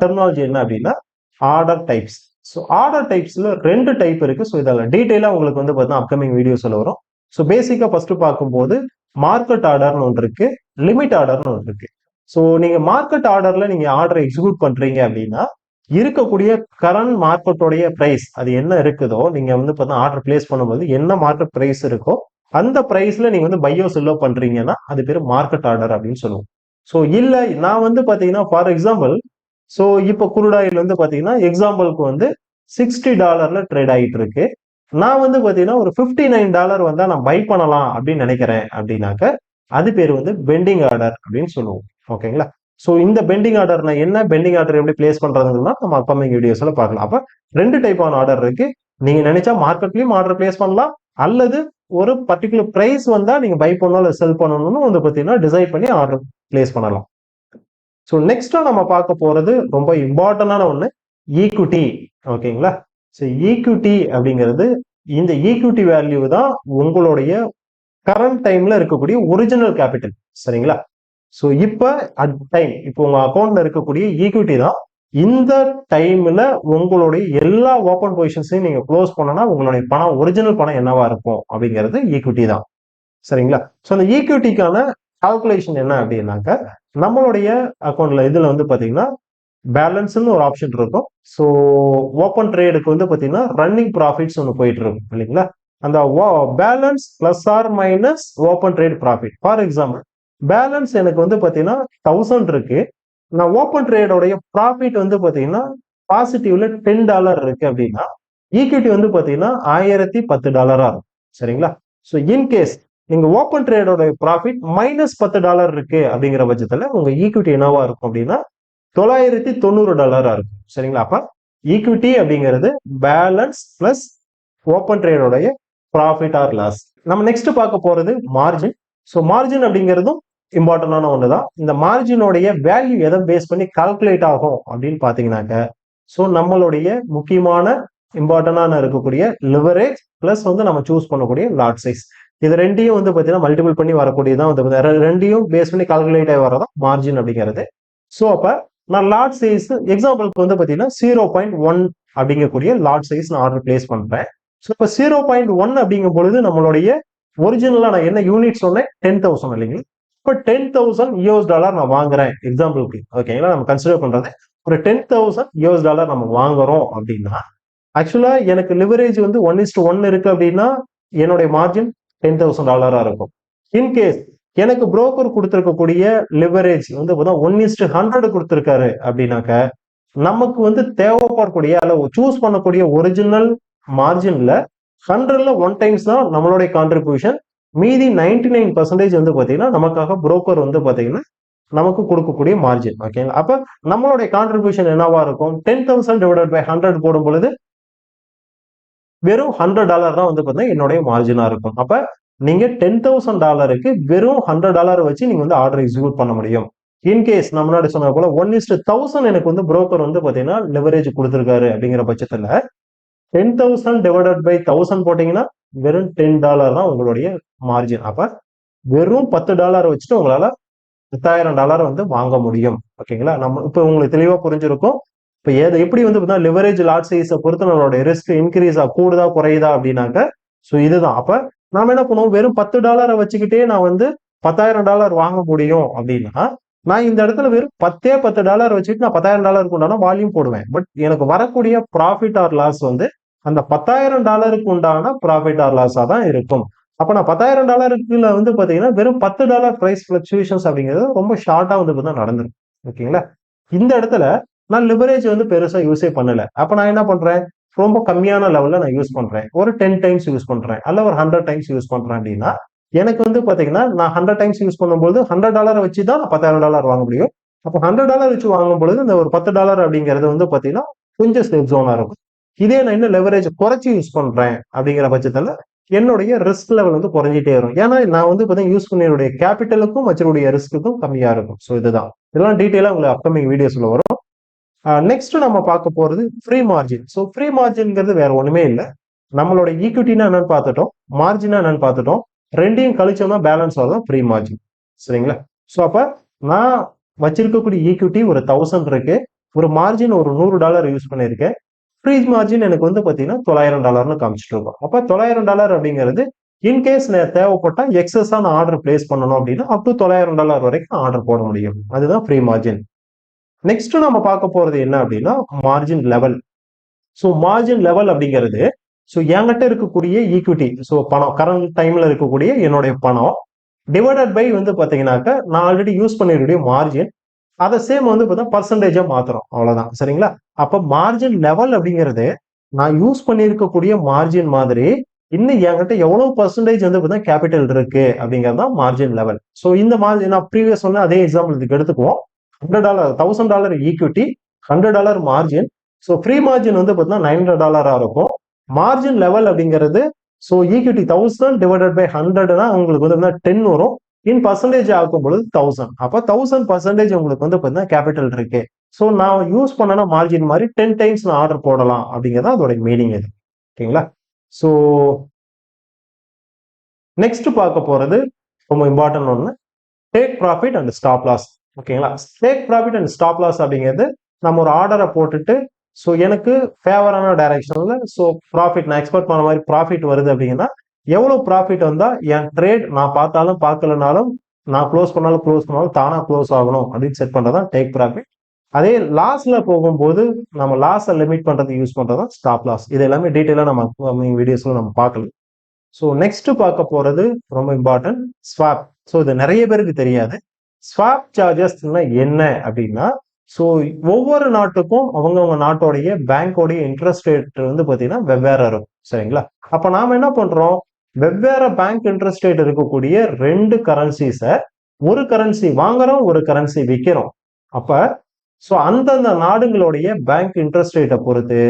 டெர்மினாலஜி என்ன அப்படின்னா ஆர்டர் டைப்ஸ் ஸோ ஆர்டர் டைப்ஸ்ல ரெண்டு டைப் இருக்கு. ஸோ இதில் டீட்டெயிலாக உங்களுக்கு வந்து பார்த்தீங்கன்னா அப்கமிங் வீடியோஸ்ல வரும். ஸோ பேசிக்காக ஃபர்ஸ்ட் பார்க்கும்போது மார்க்கெட் ஆர்டர்னு ஒன்று இருக்கு லிமிட் ஆர்டர்னு ஒன்று இருக்கு. ஸோ நீங்கள் மார்க்கெட் ஆர்டரில் நீங்கள் ஆர்டர் எக்ஸிக்யூட் பண்ணுறீங்க அப்படின்னா இருக்கக்கூடிய கரண்ட் மார்க்கெட்டோடைய ப்ரைஸ் அது என்ன இருக்குதோ நீங்கள் வந்து பார்த்தா ஆர்டர் பிளேஸ் பண்ணும்போது என்ன மார்க்கெட் ப்ரைஸ் இருக்கோ அந்த ப்ரைஸில் நீங்கள் வந்து பையோ செல்லோ பண்ணுறீங்கன்னா அது பேர் மார்க்கெட் ஆர்டர் அப்படின்னு சொல்லுவோம். ஸோ இல்லை நான் வந்து பார்த்தீங்கன்னா ஃபார் எக்ஸாம்பிள் ஸோ இப்போ குருடாயில் வந்து பார்த்தீங்கன்னா எக்ஸாம்பிளுக்கு வந்து சிக்ஸ்டி டாலரில் ட்ரேட் ஆகிட்டு இருக்கு. நான் வந்து பார்த்தீங்கன்னா ஒரு ஃபிஃப்டி நைன் டாலர் வந்தால் நான் பை பண்ணலாம் அப்படின்னு நினைக்கிறேன் அப்படின்னாக்க அது பேர் வந்து பெண்டிங் ஆர்டர் அப்படின்னு சொல்லுவோம். ஓகேங்களா ஸோ இந்த பெண்டிங் ஆர்டர்னா என்ன பெண்டிங் ஆர்டர் எப்படி பிளேஸ் பண்றதுன்னா நம்ம அப்கமிங் வீடியோஸ்ல பார்க்கலாம். அப்ப ரெண்டு டைப்பான ஆர்டர் இருக்கு. நீங்க நினைச்சா மார்க்கெட்லயும் ஆர்டர் பிளேஸ் பண்ணலாம். அல்லது ஒரு பர்டிகுலர் பிரைஸ் வந்தா நீங்க பை பண்ணணும் இல்லை செல் பண்ணணும்னு வந்து பார்த்தீங்கன்னா டிசைட் பண்ணி ஆர்டர் பிளேஸ் பண்ணலாம். ஸோ நெக்ஸ்டா நம்ம பார்க்க போறது ரொம்ப இம்பார்ட்டன்டான ஒன்று ஈக்குட்டி ஓகேங்களா ஸோ ஈக்குட்டி அப்படிங்கிறது இந்த ஈக்குட்டி வேல்யூ தான் உங்களுடைய கரண்ட் டைம்ல இருக்கக்கூடிய ஒரிஜினல் கேபிட்டல் சரிங்களா? ஸோ இப்போ அட் டைம் இப்போ உங்க அக்கௌண்ட்ல இருக்கக்கூடிய ஈக்விட்டி தான் இந்த டைம்ல உங்களுடைய எல்லா ஓப்பன் பொசிஷன்ஸையும் நீங்க க்ளோஸ் பண்ணனா உங்களுடைய பணம் ஒரிஜினல் பணம் என்னவா இருக்கும் அப்படிங்கிறது ஈக்விட்டி தான். சரிங்களா? ஸோ அந்த ஈக்விட்டிக்கான கால்குலேஷன் என்ன அப்படின்னாக்க நம்மளுடைய அக்கௌண்ட்ல இதுல வந்து பாத்தீங்கன்னா பேலன்ஸ்னு ஒரு ஆப்ஷன் இருக்கும். ஸோ ஓப்பன் ட்ரேடுக்கு வந்து பாத்தீங்கன்னா ரன்னிங் ப்ராஃபிட்ஸ் ஒன்று போயிட்டு இருக்கும் இல்லைங்களா? அந்த balance plus or minus open trade profit for example balance எனக்கு வந்து பார்த்தீங்கன்னா தௌசண்ட் இருக்கு. நான் ஓப்பன் ட்ரேடோடைய ப்ராஃபிட் வந்து பார்த்தீங்கன்னா பாசிட்டிவ்ல டென் டாலர் இருக்கு அப்படின்னா ஈக்விட்டி வந்து பார்த்தீங்கன்னா ஆயிரத்தி பத்து டாலரா இருக்கும். சரிங்களா? ஸோ இன்கேஸ் நீங்க ஓப்பன் ட்ரேடோட ப்ராஃபிட் மைனஸ் பத்து டாலர் இருக்கு அப்படிங்கிற பட்சத்துல உங்க ஈக்விட்டி என்னவா இருக்கும் அப்படின்னா தொள்ளாயிரத்தி தொண்ணூறு டாலரா இருக்கும். சரிங்களா? அப்ப ஈக்விட்டி அப்படிங்கிறது பேலன்ஸ் பிளஸ் ஓப்பன் ட்ரேடோடைய ப்ராஃபிட் ஆர் லாஸ் நம்ம நெக்ஸ்ட் பார்க்க போறது மார்ஜின் ஸோ மார்ஜின் அப்படிங்கிறதும் இம்பார்ட்டண்டான ஒன்று தான் இந்த மார்ஜினோடைய வேல்யூ எதை பேஸ் பண்ணி கால்குலேட் ஆகும் அப்படின்னு பார்த்தீங்கன்னாக்க ஸோ நம்மளுடைய முக்கியமான இம்பார்ட்டண்டான இருக்கக்கூடிய லிவரேஜ் ப்ளஸ் வந்து நம்ம சூஸ் பண்ணக்கூடிய லாட் சைஸ் இது ரெண்டையும் வந்து பார்த்தீங்கன்னா மல்டிபிள் பண்ணி வரக்கூடியதான் வந்து ரெண்டையும் பேஸ் பண்ணி கால்குலேட் ஆகி வரதான் மார்ஜின் அப்படிங்கிறது. ஸோ அப்போ நான் லாட் சைஸ் எக்ஸாம்பிளுக்கு வந்து பார்த்தீங்கன்னா ஜீரோ பாயிண்ட் ஒன் அப்படிங்கக்கூடிய லாட் சைஸ் நான் ஆர்டர் பிளேஸ் பண்ணுறேன் ஸோ இப்போ ஜீரோ பாயிண்ட் ஒன் அப்படிங்கும் பொழுது நம்மளுடைய ஒரிஜினலாக நான் என்ன யூனிட் சொன்னேன்? டென் தௌசண்ட் இல்லைங்களா? இப்போ டென் தௌசண்ட் யூஎஸ் டாலர் நான் வாங்குறேன். எக்ஸாம்பிளுக்கு ஓகேங்களா நம்ம கன்சிடர் பண்றது. ஒரு டென் தௌசண்ட் யூஎஸ் டாலர் நம்ம வாங்குறோம் அப்படின்னா ஆக்சுவலா எனக்கு லிவரேஜ் வந்து ஒன் இஸ்டு ஒன் இருக்கு அப்படின்னா என்னுடைய மார்ஜின் டென் தௌசண்ட் டாலரா இருக்கும். இன்கேஸ் எனக்கு புரோக்கர் கொடுத்துருக்கக்கூடிய லிவரேஜ் வந்து ஒன் இஸ்ட் ஹண்ட்ரட் கொடுத்துருக்காரு அப்படின்னாக்க நமக்கு வந்து தேவைப்படக்கூடிய அல்ல சூஸ் பண்ணக்கூடிய ஒரிஜினல் மார்ஜின்ல ஹண்ட்ரட்ல ஒன் டைம்ஸ் தான் நம்மளுடைய கான்ட்ரிபியூஷன் மீதி நைன்டி நைன் பர்சன்டேஜ் வந்து பாத்தீங்கன்னா நமக்காக புரோக்கர் வந்து பாத்தீங்கன்னா நமக்கு கொடுக்கக்கூடிய மார்ஜின் ஓகேங்களா அப்ப நம்மளுடைய கான்ட்ரிபியூஷன் என்னவா இருக்கும்? Ten thousand divided by hundred போடும் பொழுது வெறும் ஹண்ட்ரட் டாலர் தான் வந்து பார்த்தீங்கன்னா என்னுடைய மார்ஜினா இருக்கும். அப்ப நீங்க டென் தௌசண்ட் டாலருக்கு வெறும் ஹண்ட்ரட் டாலர் வச்சு நீங்க வந்து ஆர்டர் எக்ஸிக்யூட் பண்ண முடியும். இன்கேஸ் நம்ம முன்னாடி சொன்ன போல ஒன் இஸ்ட் தௌசண்ட் எனக்கு வந்து புரோக்கர் வந்து பாத்தீங்கன்னா லிவரேஜ் கொடுத்துருக்காரு அப்படிங்கிற பட்சத்துல ten thousand divided by thousand போட்டீங்கன்னா வெறும் டென் டாலர் தான் உங்களுடைய மார்ஜின் அப்ப வெறும் பத்து டாலர் வச்சுட்டு உங்களால பத்தாயிரம் டாலர் வந்து வாங்க முடியும். ஓகேங்களா? நம்ம இப்போ உங்களுக்கு தெளிவா புரிஞ்சிருக்கும். இப்போ எது எப்படி வந்து பார்த்தீங்கன்னா லிவரேஜ் லாட் சைஸை பொறுத்து நம்மளோட ரிஸ்க் இன்க்ரீஸா கூடுதா குறையுதா அப்படின்னாக்க ஸோ இதுதான். அப்ப நாம என்ன பண்ணுவோம்? வெறும் பத்து டாலரை வச்சுக்கிட்டே நான் வந்து பத்தாயிரம் டாலர் வாங்க முடியும் அப்படின்னா நான் இந்த இடத்துல வெறும் பத்தே பத்து டாலர் வச்சுட்டு நான் பத்தாயிரம் டாலருக்கு உண்டான வால்யூம் போடுவேன். பட் எனக்கு வரக்கூடிய ப்ராஃபிட் ஆர் லாஸ் வந்து அந்த பத்தாயிரம் டாலருக்கு உண்டான ப்ராஃபிட் ஆர் லாஸா தான் இருக்கும். அப்போ நான் பத்தாயிரம் டாலருக்குள்ள வந்து பார்த்தீங்கன்னா வெறும் பத்து டாலர் ப்ரைஸ் ஃப்ளக்சுவேஷன்ஸ் அப்படிங்கிறது ரொம்ப ஷார்ட்டாக வந்து பார்த்தீங்கன்னா நடந்துடும் ஓகேங்களா? இந்த இடத்துல நான் லிவரேஜ் வந்து பெருசாக யூஸே பண்ணல. அப்போ நான் என்ன பண்ணுறேன் ரொம்ப கம்மியான லெவலில் நான் யூஸ் பண்ணுறேன் ஒரு டென் டைம்ஸ் யூஸ் பண்ணுறேன் அல்ல ஒரு ஹண்ட்ரட் டைம்ஸ் யூஸ் பண்ணுறேன் அப்படின்னா எனக்கு வந்து பார்த்தீங்கன்னா நான் ஹண்ட்ரட் டைம்ஸ் யூஸ் பண்ணும்போது ஹண்ட்ரட் டாலரை வச்சு தான் நான் பத்தாயிரம் டாலர் வாங்க முடியும். அப்போ ஹண்ட்ரட் டாலர் வச்சு வாங்கும் பொழுது இந்த ஒரு பத்து டாலர் அப்படிங்கிறது வந்து பார்த்தீங்கன்னா கொஞ்சம் சேஃப் ஜோனாக இருக்கும். இதே நான் இன்னும் லெவரேஜ் குறைச்சி யூஸ் பண்ணுறேன் அப்படிங்கிற பட்சத்தில் என்னுடைய ரிஸ்க் லெவல் வந்து குறைஞ்சிட்டே வரும். ஏன்னா நான் வந்து பார்த்தீங்கன்னா யூஸ் பண்ணியுடைய கேபிட்டலுக்கும் வச்சருடைய ரிஸ்க்குக்கும் கம்மியாக இருக்கும். ஸோ இதுதான். இதெல்லாம் டீட்டெயிலாக உங்களுக்கு அப்கமிங் வீடியோஸில் வரும். நெக்ஸ்ட் நம்ம பார்க்க போகிறது ஃப்ரீ மார்ஜின் ஸோ ஃப்ரீ மார்ஜின்ங்கிறது வேற ஒன்றுமே இல்லை. நம்மளோட ஈக்விட்டினா என்னன்னு பார்த்துட்டோம். மார்ஜினா என்னன்னு பார்த்துட்டோம். ரெண்டையும் கழிச்சோம்னா பேலன்ஸ் ஆகும் ஃப்ரீ மார்ஜின் சரிங்களா? ஸோ அப்போ நான் வச்சிருக்கக்கூடிய ஈக்விட்டி ஒரு தௌசண்ட் இருக்கு. ஒரு மார்ஜின் ஒரு நூறு டாலர் யூஸ் பண்ணியிருக்கேன். ஃப்ரீ மார்ஜின் எனக்கு வந்து பார்த்தீங்கன்னா தொள்ளாயிரம் டாலர்னு காமிச்சிட்டு இருக்கோம். அப்போ தொள்ளாயிரம் டாலர் அப்படிங்கிறது இன்கேஸ் நான் தேவைப்பட்டால் எக்ஸஸான ஆர்டர் பிளேஸ் பண்ணணும் அப்படின்னா அப் டு தொள்ளாயிரம் டாலர் வரைக்கும் ஆர்டர் போட முடியும். அதுதான் ஃப்ரீ மார்ஜின் நெக்ஸ்ட் நம்ம பார்க்க போறது என்ன அப்படின்னா margin level so margin level அப்படிங்கிறது ஸோ என்கிட்ட இருக்கக்கூடிய ஈக்விட்டி ஸோ பணம் கரண்ட் டைம்ல இருக்கக்கூடிய என்னுடைய பணம் டிவைடட் பை வந்து பாத்தீங்கன்னாக்க நான் ஆல்ரெடி யூஸ் பண்ணிருக்கிற மார்ஜின் அதை சேம் வந்து பார்த்தா பர்சன்டேஜாக மாத்துறோம். அவ்வளோதான் சரிங்களா? அப்போ மார்ஜின் லெவல் அப்படிங்கிறது நான் யூஸ் பண்ணியிருக்கக்கூடிய மார்ஜின் மாதிரி இன்னும் என்கிட்ட எவ்வளோ பர்சன்டேஜ் வந்து பார்த்தா கேபிட்டல் இருக்கு அப்படிங்கிறது தான் மார்ஜின் லெவல் ஸோ இந்த மார்ஜின் நான் ப்ரீவியஸ் சொன்ன அதே எக்ஸாம்பிள் இதுக்கு எடுத்துக்குவோம். Hundred dollar thousand dollar equity hundred dollar margin so free margin வந்து பார்த்தீங்கன்னா நைன் ஹண்ட்ரட் டாலராக இருக்கும். மார்ஜின் லெவல் அப்படிங்கிறது so equity thousand divided by ஹண்ட்ரட்னா உங்களுக்கு வந்து டென் வரும். இன் பர்சன்டேஜ் ஆகும் பொழுது தௌசண்ட் அப்போ தௌசண்ட் பர்சன்டேஜ் உங்களுக்கு வந்து பார்த்தீங்கன்னா கேபிட்டல் இருக்கு. ஸோ நான் யூஸ் பண்ணனா மார்ஜின் மாதிரி டென் டைம்ஸ் நான் ஆர்டர் போடலாம் அப்படிங்கிறது அதோட மீனிங் இது. ஓகேங்களா? ஸோ நெக்ஸ்ட் பார்க்க போறது ரொம்ப இம்பார்ட்டன்ட் ஒன்று take profit and stop loss ஓகேங்களா? Take profit and stop loss அப்படிங்கிறது நம்ம ஒரு ஆர்டரை போட்டுட்டு ஸோ எனக்கு ஃபேவரான டைரக்ஷனில் ஸோ ப்ராஃபிட் நான் எக்ஸ்பெக்ட் பண்ண மாதிரி ப்ராஃபிட் வருது அப்படிங்கன்னா எவ்வளோ ப்ராஃபிட் வந்தால் என் ட்ரேட் நான் பார்த்தாலும் பார்க்கலனாலும் நான் க்ளோஸ் பண்ணாலும் க்ளோஸ் பண்ணாலும் தானாக க்ளோஸ் ஆகணும் அப்படின்னு செட் பண்ணுறது தான் டேக் ப்ராஃபிட் அதே லாஸில் போகும்போது நம்ம லாஸை லிமிட் பண்ணுறது யூஸ் பண்ணுறது தான் ஸ்டாப் லாஸ் இது எல்லாமே டீட்டெயிலாக நம்ம வீடியோஸில் நம்ம பார்க்கலாம். ஸோ நெக்ஸ்ட் பார்க்க போகிறது ரொம்ப இம்பார்ட்டன்ட் ஸ்வாப் ஸோ இது நிறைய பேருக்கு தெரியாது. ஸ்வாப் சார்ஜஸ்னா என்ன அப்படின்னா ஸோ ஒவ்வொரு நாட்டுக்கும் அவங்கவுங்க நாட்டோடைய பேங்கோடைய இன்ட்ரெஸ்ட் ரேட் வந்து பார்த்தீங்கன்னா வெவ்வேறு இருக்கும் சரிங்களா? அப்போ நாம என்ன பண்றோம்? வெவ்வேறு பேங்க் இன்ட்ரெஸ்ட் ரேட் இருக்கக்கூடிய ரெண்டு கரன்சிஸை ஒரு கரன்சி வாங்குறோம் ஒரு கரன்சி விற்கிறோம் அப்ப ஸோ அந்தந்த நாடுகளுடைய பேங்க் இன்ட்ரெஸ்ட் ரேட்டை பொறுத்து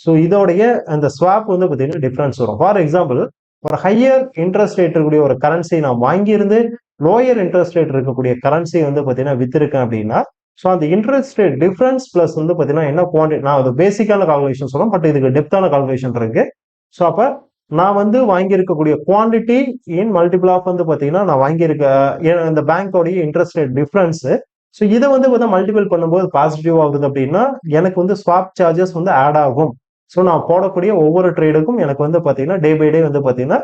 ஸோ இதோடைய அந்த ஸ்வாப் வந்து பார்த்தீங்கன்னா டிஃப்ரென்ஸ் வரும். ஃபார் எக்ஸாம்பிள் ஒரு ஹையர் இன்ட்ரெஸ்ட் ரேட் இருக்கக்கூடிய ஒரு கரன்சி நான் வாங்கியிருந்து லோயர் இன்ட்ரெஸ்ட் ரேட் இருக்கக்கூடிய கரன்சி வந்து பார்த்தீங்கன்னா வித்திருக்கேன் அப்படின்னா ஸோ அந்த இன்ட்ரெஸ்ட் ரேட் டிஃப்ரென்ஸ் பிளஸ் வந்து பார்த்தீங்கன்னா என்ன குவான்டிட்டி நான் அது பேசிக்கான கால்குலேஷன் சொல்லணும் பட் இதுக்கு டெப்தான கால்குலேஷன் இருக்கு. ஸோ அப்போ நான் வந்து வாங்கியிருக்கக்கூடிய குவான்டிட்டி இன் மல்டிபிள் ஆஃப் வந்து பார்த்தீங்கன்னா நான் வாங்கியிருக்க இந்த பேங்கோடைய இன்ட்ரெஸ்ட் ரேட் டிஃப்ரென்ஸு ஸோ இதை வந்து பார்த்தா மல்டிபிள் பண்ணும்போது பாசிட்டிவ் ஆகுது அப்படின்னா எனக்கு வந்து ஸ்வாப் சார்ஜஸ் வந்து ஆட் ஆகும். ஸோ நான் போடக்கூடிய ஒவ்வொரு ட்ரேடுக்கும் எனக்கு வந்து பார்த்தீங்கன்னா டே பை டே வந்து பார்த்தீங்கன்னா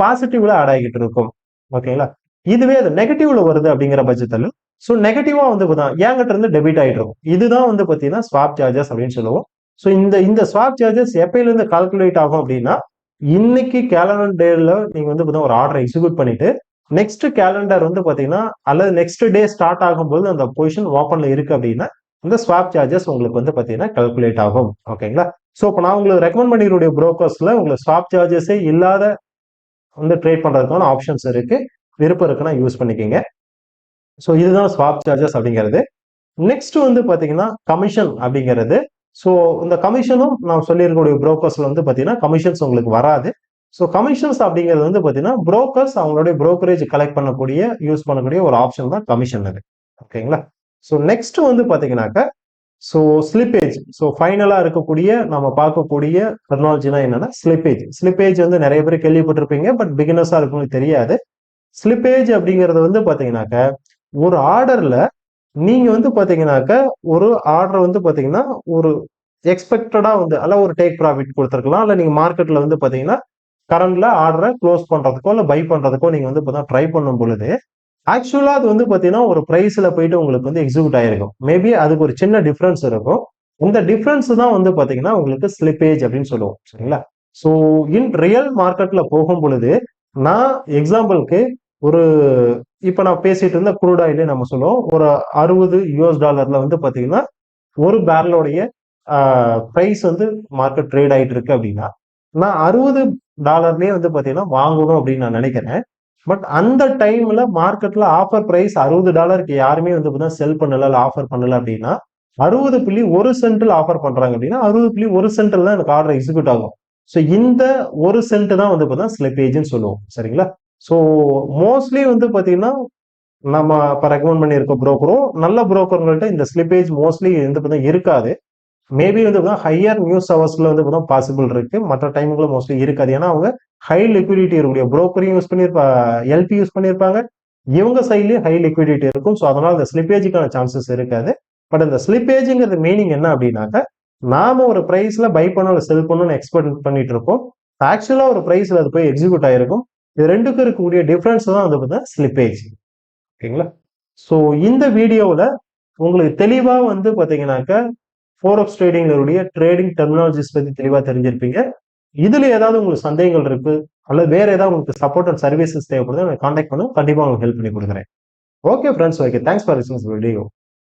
பாசிட்டிவ்ல ஆட் ஆகிட்டு இருக்கும். ஓகேங்களா இதுவே அது நெகட்டிவ்ல வருது அப்படிங்கிற பட்சத்தில் ஸோ நெகட்டிவா வந்து பார்த்தா ஏங்கிட்ட இருந்து டெபிட் ஆகிட்டு இருக்கும் இதுதான் வந்து பார்த்தீங்கன்னா ஸ்வாப் சார்ஜஸ் அப்படின்னு சொல்லுவோம். ஸோ இந்த இந்த ஸ்வாப் சார்ஜஸ் எப்பயிலிருந்து கால்குலேட் ஆகும் அப்படின்னா இன்னைக்கு கேலண்டர் டேல நீங்க வந்து பார்த்தீங்கன்னா ஒரு ஆர்டர் எக்ஸிக்யூட் பண்ணிட்டு நெக்ஸ்ட் கேலண்டர் வந்து பார்த்தீங்கன்னா அல்லது நெக்ஸ்ட் டே ஸ்டார்ட் ஆகும்போது அந்த பொசிஷன் ஓப்பன்ல இருக்கு அப்படின்னா இந்த ஸ்வாப் சார்ஜஸ் உங்களுக்கு வந்து பார்த்தீங்கன்னா கல்குலேட் ஆகும். ஓகேங்களா ஸோ இப்போ நான் உங்களுக்கு ரெக்கமெண்ட் பண்ணிக்கூடிய ப்ரோக்கர்ஸில் உங்களுக்கு ஸ்வாப் சார்ஜஸே இல்லாத வந்து ட்ரேட் பண்றதுக்கான ஆப்ஷன்ஸ் இருக்கு. விருப்பம் இருக்குன்னா யூஸ் பண்ணிக்கோங்க. ஸோ இதுதான் ஸ்வாப் சார்ஜஸ் அப்படிங்கிறது. நெக்ஸ்ட் வந்து பார்த்தீங்கன்னா கமிஷன் அப்படிங்கிறது. ஸோ இந்த கமிஷனும் நான் சொல்லியிருக்கக்கூடிய ப்ரோக்கர்ஸ்ல வந்து பார்த்தீங்கன்னா கமிஷன்ஸ் உங்களுக்கு வராது. ஸோ கமிஷன்ஸ் அப்படிங்கிறது வந்து பார்த்தீங்கன்னா புரோக்கர்ஸ் அவங்களுடைய புரோக்கரேஜ் கலெக்ட் பண்ணக்கூடிய யூஸ் பண்ணக்கூடிய ஒரு ஆப்ஷன் தான் கமிஷன் அது. ஓகேங்களா? ஸோ நெக்ஸ்ட் வந்து பார்த்தீங்கன்னாக்கா ஸோ ஸ்லிப்பேஜ் ஸோ ஃபைனலாக இருக்கக்கூடிய நம்ம பார்க்கக்கூடிய டெக்னாலஜினா என்னன்னா ஸ்லிப்பேஜ் ஸ்லிப்பேஜ் வந்து நிறைய பேர் கேள்விப்பட்டிருப்பீங்க பட் பிகினர்ஸாக இருக்கவங்களுக்கு தெரியாது. ஸ்லிப்பேஜ் அப்படிங்கிறது வந்து பார்த்தீங்கன்னாக்க ஒரு ஆர்டரில் நீங்கள் வந்து பார்த்தீங்கன்னாக்க ஒரு ஆர்டர் வந்து பார்த்தீங்கன்னா ஒரு எக்ஸ்பெக்டடாக வந்து அல்ல ஒரு டேக் ப்ராஃபிட் கொடுத்துருக்கலாம். இல்லை நீங்கள் மார்க்கெட்டில் வந்து பார்த்தீங்கன்னா கரண்ட்ல ஆர்டரை க்ளோஸ் பண்றதுக்கோ இல்லை பை பண்றதுக்கோ நீங்க வந்து இப்போ ட்ரை பண்ணும் பொழுது ஆக்சுவலா அது வந்து பாத்தீங்கன்னா ஒரு பிரைஸ்ல போயிட்டு உங்களுக்கு வந்து எக்ஸிக்யூட் ஆயிருக்கும். மேபி அதுக்கு ஒரு சின்ன டிஃபரன்ஸ் இருக்கும். இந்த டிஃபரன்ஸ் தான் வந்து பாத்தீங்கன்னா உங்களுக்கு ஸ்லிப்பேஜ் அப்படின்னு சொல்லுவோம். சரிங்களா? ஸோ இன் ரியல் மார்க்கெட்ல போகும் பொழுது நான் எக்ஸாம்பிளுக்கு ஒரு இப்போ நான் பேசிட்டு இருந்த குரூட் ஆயிலே நம்ம சொல்லுவோம் ஒரு அறுபது யூஎஸ் டாலர்ல வந்து பார்த்தீங்கன்னா ஒரு பேரலோடைய ப்ரைஸ் வந்து மார்க்கெட் ட்ரேட் ஆகிட்டு இருக்கு அப்படின்னா நான் அறுபது டாலர்லேயே வந்து பார்த்தீங்கன்னா வாங்கணும் அப்படின்னு நான் நினைக்கிறேன். பட் அந்த டைம்ல மார்க்கெட்ல ஆஃபர் ப்ரைஸ் அறுபது டாலருக்கு யாருமே வந்து பார்த்தீங்கன்னா செல் பண்ணல இல்லை ஆஃபர் பண்ணல அப்படின்னா அறுபது புள்ளி ஒரு சென்ட்ல ஆஃபர் பண்றாங்க அப்படின்னா அறுபது புள்ளி ஒரு சென்ட்ல தான் எனக்கு ஆர்டர் எக்ஸிக்யூட் ஆகும். ஸோ இந்த ஒரு சென்ட் தான் வந்து பார்த்தீங்கன்னா ஸ்லிப்பேஜ்னு சொல்லுவோம். சரிங்களா? ஸோ மோஸ்ட்லி வந்து பார்த்தீங்கன்னா நம்ம இப்போ ரெக்கமெண்ட் பண்ணியிருக்க ப்ரோக்கரும் நல்ல புரோக்கருங்கள்ட்ட இந்த ஸ்லிப்பேஜ் மோஸ்ட்லி வந்து பார்த்தீங்கன்னா இருக்காது. மேபி வந்து ஹையர் நியூஸ் ஹவர்ஸில் வந்து பாசிபிள் இருக்கு. மற்ற டைமுங்களும் மோஸ்ட்லி இருக்காது. ஏன்னா அவங்க ஹை லிக்விடிட்டி இருக்கக்கூடிய புரோக்கரையும் யூஸ் பண்ணியிருப்பா எல்பி யூஸ் பண்ணியிருப்பாங்க. இவங்க சைட்லயும் ஹை லிக்விடிட்டி இருக்கும். ஸோ அதனால இந்த ஸ்லிப்பேஜுக்கான சான்சஸ் இருக்காது. பட் இந்த ஸ்லிப்பேஜுங்கிறது மீனிங் என்ன அப்படின்னாக்கா நாம ஒரு ப்ரைஸில் பை பண்ணணும் செல் பண்ணணும்னு எக்ஸ்பெக்ட் பண்ணிட்டு இருக்கோம். ஆக்சுவலா ஒரு ப்ரைஸில் அது போய் எக்ஸிக்யூட் ஆயிருக்கும். இது ரெண்டுக்கும் இருக்கக்கூடிய டிஃப்ரென்ஸ் தான் வந்து பார்த்தா ஸ்லிப்பேஜ் ஓகேங்களா? ஸோ இந்த வீடியோவில் உங்களுக்கு தெளிவாக வந்து பார்த்தீங்கன்னாக்க ஃபோரக்ஸ் ட்ரேடிங்களுடைய ட்ரேடிங் டெர்மினாலஜிஸ் பத்தி தெளிவாக தெரிஞ்சிருப்பீங்க. இதுல ஏதாவது உங்களுக்கு சந்தேகங்கள் இருக்கு அல்லது வேறு ஏதாவது உங்களுக்கு சப்போர்ட் அண்ட் சர்வீசஸ் தேவைப்படுது கான்டாக்ட் பண்ணுங்க. கண்டிப்பாக உங்களுக்கு ஹெல்ப் பண்ணி கொடுக்குறேன். Okay friends okay thanks for video